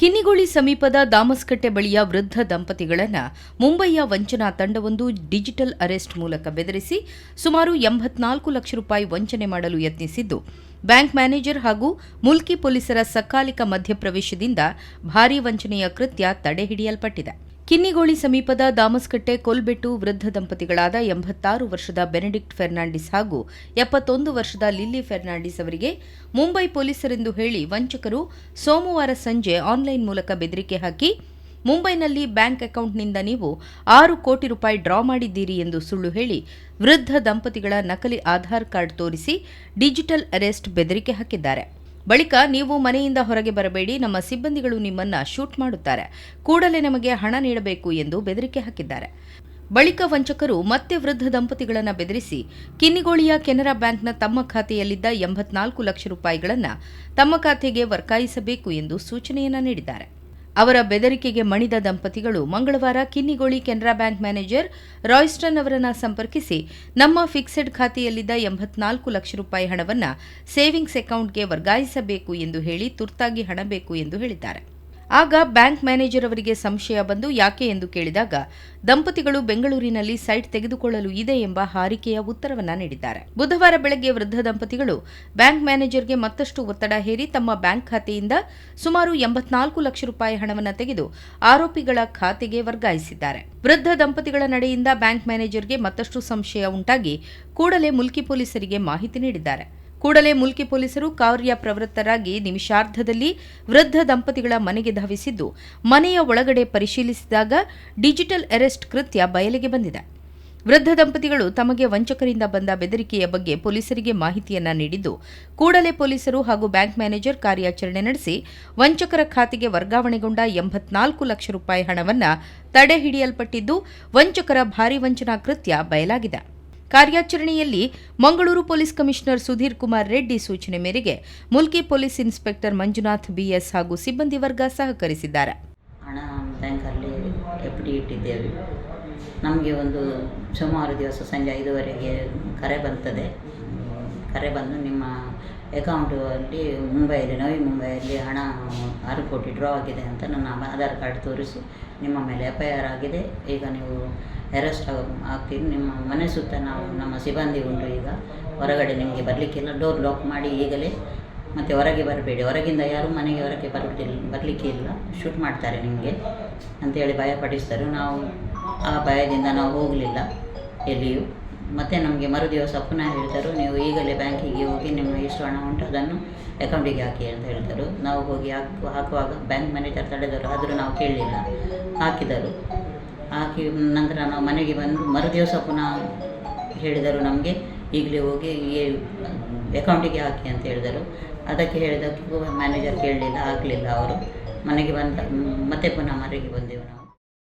ಕಿನ್ನಿಗೋಳಿ ಸಮೀಪದ ದಾಮಸ್ಕಟ್ಟೆ ಬಳಿಯ ವೃದ್ಧ ದಂಪತಿಗಳನ್ನು ಮುಂಬೈಯ ವಂಚನಾ ತಂಡವೊಂದು ಡಿಜಿಟಲ್ ಅರೆಸ್ಟ್ ಮೂಲಕ ಬೆದರಿಸಿ ಸುಮಾರು ಎಂಬತ್ನಾಲ್ಕು ಲಕ್ಷ ರೂಪಾಯಿ ವಂಚನೆ ಮಾಡಲು ಯತ್ನಿಸಿದ್ದು, ಬ್ಯಾಂಕ್ ಮ್ಯಾನೇಜರ್ ಹಾಗೂ ಮುಲ್ಕಿ ಪೊಲೀಸರ ಸಕಾಲಿಕ ಮಧ್ಯಪ್ರವೇಶದಿಂದ ಭಾರೀ ವಂಚನೆಯ ಕೃತ್ಯ ತಡೆಹಿಡಿಯಲ್ಪಟ್ಟಿದೆ. ಕಿನ್ನಿಗೋಳಿ ಸಮೀಪದ ದಾಮಸ್ಕಟ್ಟೆ ಕೊಲ್ಬೆಟ್ಟು ವೃದ್ಧ ದಂಪತಿಗಳಾದ ಎಂಬತ್ತಾರು ವರ್ಷದ ಬೆನೆಡಿಕ್ಟ್ ಫೆರ್ನಾಂಡಿಸ್ ಹಾಗೂ ಎಪ್ಪತ್ತೊಂದು ವರ್ಷದ ಲಿಲ್ಲಿ ಫೆರ್ನಾಂಡಿಸ್ ಅವರಿಗೆ ಮುಂಬೈ ಪೊಲೀಸರೆಂದು ಹೇಳಿ ವಂಚಕರು ಸೋಮವಾರ ಸಂಜೆ ಆನ್ಲೈನ್ ಮೂಲಕ ಬೆದರಿಕೆ ಹಾಕಿ, ಮುಂಬೈನಲ್ಲಿ ಬ್ಯಾಂಕ್ ಅಕೌಂಟ್ನಿಂದ ನೀವು ಆರು ಕೋಟಿ ರೂಪಾಯಿ ಡ್ರಾ ಮಾಡಿದ್ದೀರಿ ಎಂದು ಸುಳ್ಳು ಹೇಳಿ ವೃದ್ಧ ದಂಪತಿಗಳ ನಕಲಿ ಆಧಾರ್ ಕಾರ್ಡ್ ತೋರಿಸಿ ಡಿಜಿಟಲ್ ಅರೆಸ್ಟ್ ಬೆದರಿಕೆ ಹಾಕಿದ್ದಾರೆ. ಬಳಿಕ ನೀವು ಮನೆಯಿಂದ ಹೊರಗೆ ಬರಬೇಡಿ, ನಮ್ಮ ಸಿಬ್ಬಂದಿಗಳು ನಿಮ್ಮನ್ನ ಶೂಟ್ ಮಾಡುತ್ತಾರೆ. ಕೂಡಲೇ ನಮಗೆ ಹಣ ನೀಡಬೇಕು ಎಂದು ಬೆದರಿಕೆ ಹಾಕಿದ್ದಾರೆ. ಬಳಿಕ ವಂಚಕರು ಮತ್ತೆ ವೃದ್ಧ ದಂಪತಿಗಳನ್ನು ಬೆದರಿಸಿ, ಕಿನ್ನಿಗೋಳಿಯ ಕೆನರಾ ಬ್ಯಾಂಕ್ನ ತಮ್ಮ ಖಾತೆಯಲ್ಲಿದ್ದ ಎಂಬತ್ನಾಲ್ಕು ಲಕ್ಷ ರೂಪಾಯಿಗಳನ್ನು ತಮ್ಮ ಖಾತೆಗೆ ವರ್ಗಾಯಿಸಬೇಕು ಎಂದು ಸೂಚನೆಯನ್ನು ನೀಡಿದ್ದಾರೆ. ಅವರ ಬೆದರಿಕೆಗೆ ಮಣಿದ ದಂಪತಿಗಳು ಮಂಗಳವಾರ Kinnigoli Canara bank manager Royston ಅವರನ್ನು ಸಂಪರ್ಕಿಸಿ ನಮ್ಮ ಫಿಕ್ಸೆಡ್ ಖಾತೆಯಲ್ಲಿದ್ದ ಎಂಬತ್ನಾಲ್ಕು ಲಕ್ಷ ರೂಪಾಯಿ ಹಣವನ್ನು ಸೇವಿಂಗ್ಸ್ ಅಕೌಂಟ್ಗೆ ವರ್ಗಾಯಿಸಬೇಕು ಎಂದು ಹೇಳಿ ತುರ್ತಾಗಿ ಹಣ ಬೇಕು ಎಂದು ಹೇಳಿದ್ದಾರೆ. ಆಗ ಬ್ಯಾಂಕ್ ಮ್ಯಾನೇಜರ್ ಅವರಿಗೆ ಸಂಶಯ ಬಂದು ಯಾಕೆ ಎಂದು ಕೇಳಿದಾಗ, ದಂಪತಿಗಳು ಬೆಂಗಳೂರಿನಲ್ಲಿ ಸೈಟ್ ತೆಗೆದುಕೊಳ್ಳಲು ಇದೆ ಎಂಬ ಹಾರಿಕೆಯ ಉತ್ತರವನ್ನ ನೀಡಿದ್ದಾರೆ. ಬುಧವಾರ ಬೆಳಗ್ಗೆ ವೃದ್ಧ ದಂಪತಿಗಳು ಬ್ಯಾಂಕ್ ಮ್ಯಾನೇಜರ್ಗೆ ಮತ್ತಷ್ಟು ಒತ್ತಡ ಹೇರಿ ತಮ್ಮ ಬ್ಯಾಂಕ್ ಖಾತೆಯಿಂದ ಸುಮಾರು ಎಂಬತ್ನಾಲ್ಕು ಲಕ್ಷ ರೂಪಾಯಿ ಹಣವನ್ನು ತೆಗೆದು ಆರೋಪಿಗಳ ಖಾತೆಗೆ ವರ್ಗಾಯಿಸಿದ್ದಾರೆ. ವೃದ್ಧ ದಂಪತಿಗಳ ನಡೆಯಿಂದ ಬ್ಯಾಂಕ್ ಮ್ಯಾನೇಜರ್ಗೆ ಮತ್ತಷ್ಟು ಸಂಶಯ ಉಂಟಾಗಿ ಕೂಡಲೇ ಮುಲ್ಕಿ ಪೊಲೀಸರಿಗೆ ಮಾಹಿತಿ ನೀಡಿದ್ದಾರೆ. ಕೂಡಲೇ ಮುಲ್ಕಿ ಪೊಲೀಸರು ಕಾರ್ಯ ಪ್ರವೃತ್ತರಾಗಿ ನಿಮಿಷಾರ್ಧದಲ್ಲಿ ವೃದ್ಧ ದಂಪತಿಗಳ ಮನೆಗೆ ಧಾವಿಸಿದ್ದು, ಮನೆಯ ಒಳಗಡೆ ಪರಿಶೀಲಿಸಿದಾಗ ಡಿಜಿಟಲ್ ಅರೆಸ್ಟ್ ಕೃತ್ಯ ಬಯಲಿಗೆ ಬಂದಿದೆ. ವೃದ್ಧ ದಂಪತಿಗಳು ತಮಗೆ ವಂಚಕರಿಂದ ಬಂದ ಬೆದರಿಕೆಯ ಬಗ್ಗೆ ಪೊಲೀಸರಿಗೆ ಮಾಹಿತಿಯನ್ನ ನೀಡಿದ್ದು, ಕೂಡಲೇ ಪೊಲೀಸರು ಹಾಗೂ ಬ್ಯಾಂಕ್ ಮ್ಯಾನೇಜರ್ ಕಾರ್ಯಾಚರಣೆ ನಡೆಸಿ ವಂಚಕರ ಖಾತೆಗೆ ವರ್ಗಾವಣೆಗೊಂಡ ಎಂಬತ್ನಾಲ್ಕು ಲಕ್ಷ ರೂಪಾಯಿ ಹಣವನ್ನು ತಡೆ ಹಿಡಿಯಲ್ಪಟ್ಟಿದ್ದು ವಂಚಕರ ಭಾರೀ ವಂಚನಾ ಕೃತ್ಯ ಬಯಲಾಗಿದೆ. ಕಾರ್ಯಾಚರಣೆಯಲ್ಲಿ ಮಂಗಳೂರು ಪೊಲೀಸ್ ಕಮಿಷನರ್ ಸುಧೀರ್ ಕುಮಾರ್ ರೆಡ್ಡಿ ಸೂಚನೆ ಮೇರೆಗೆ Mulki police inspector Manjunath BS ಹಾಗೂ ಸಿಬ್ಬಂದಿ ವರ್ಗ ಸಹಕರಿಸಿದ್ದಾರೆ. ಹಣ ಬ್ಯಾಂಕಲ್ಲಿ ಎಫ್ ಡಿ ಇಟ್ಟಿದ್ದೇವೆ. ನಮಗೆ ಒಂದು ಸೋಮವಾರ ದಿವಸ ಸಂಜೆ ಐದುವರೆಗೆ ಕರೆ ಬರ್ತದೆ. ಕರೆ ಬಂದು ನಿಮ್ಮ ಅಕೌಂಟಲ್ಲಿ ಮುಂಬೈಯಲ್ಲಿ, ನವಿ ಮುಂಬೈಯಲ್ಲಿ ಹಣ ಆರು ಕೋಟಿ ಡ್ರಾ ಆಗಿದೆ ಅಂತ ನನ್ನ ಆಧಾರ್ ಕಾರ್ಡ್ ತೋರಿಸಿ ನಿಮ್ಮ ಮೇಲೆ ಎಫ್ ಐ ಆರ್ ಆಗಿದೆ. ಈಗ ನೀವು ಅರೆಸ್ಟ್ ಆಗ್ತೀವಿ. ನಿಮ್ಮ ಮನೆ ಸುತ್ತ ನಾವು ನಮ್ಮ ಸಿಬ್ಬಂದಿ ಉಂಟು ಈಗ. ಹೊರಗಡೆ ನಿಮಗೆ ಬರಲಿಕ್ಕಿಲ್ಲ. ಡೋರ್ ಲಾಕ್ ಮಾಡಿ ಈಗಲೇ ಮತ್ತು ಹೊರಗೆ ಬರಬೇಡಿ. ಹೊರಗಿಂದ ಯಾರೂ ಮನೆಗೆ ಹೊರಗೆ ಬರಲಿಲ್ಲ ಬರಲಿಕ್ಕೆ ಇಲ್ಲ ಶೂಟ್ ಮಾಡ್ತಾರೆ ನಿಮಗೆ ಅಂತೇಳಿ ಭಯಪಡಿಸ್ತಾರೆ. ನಾವು ಆ ಭಯದಿಂದ ನಾವು ಹೋಗಲಿಲ್ಲ ಎಲ್ಲಿಯೂ. ಮತ್ತು ನಮಗೆ ಮರುದಿವಸ ಪುನಃ ಹೇಳ್ತಾರೆ, ನೀವು ಈಗಲೇ ಬ್ಯಾಂಕಿಗೆ ಹೋಗಿ ನಿಮ್ಮ ಎಷ್ಟು ಹಣ ಉಂಟು, ಅದನ್ನು ಅಕೌಂಟಿಗೆ ಹಾಕಿ ಅಂತ ಹೇಳ್ತಾರೆ. ನಾವು ಹೋಗಿ ಹಾಕು ಹಾಕುವಾಗ ಬ್ಯಾಂಕ್ ಮ್ಯಾನೇಜರ್ ತಡೆದರು, ಆದರೂ ನಾವು ಕೇಳಲಿಲ್ಲ. ಹಾಕಿದರು. ಹಾಕಿ ನಂತರ ನಾವು ಮನೆಗೆ ಬಂದು ಮರುದಿವಸ ಪುನಃ ಹೇಳಿದರು ನಮಗೆ, ಈಗಲೇ ಹೋಗಿ ಅಕೌಂಟಿಗೆ ಹಾಕಿ ಅಂತ ಹೇಳಿದರು. ಅದಕ್ಕೆ ಹೇಳಿದಕ್ಕೂ ಮ್ಯಾನೇಜರ್ ಕೇಳಲಿಲ್ಲ ಹಾಕಲಿಲ್ಲ ಅವರು. ಮನೆಗೆ ಬಂದ, ಮತ್ತೆ ಪುನಃ ಮನೆಗೆ ಬಂದೆವು ನಾವು.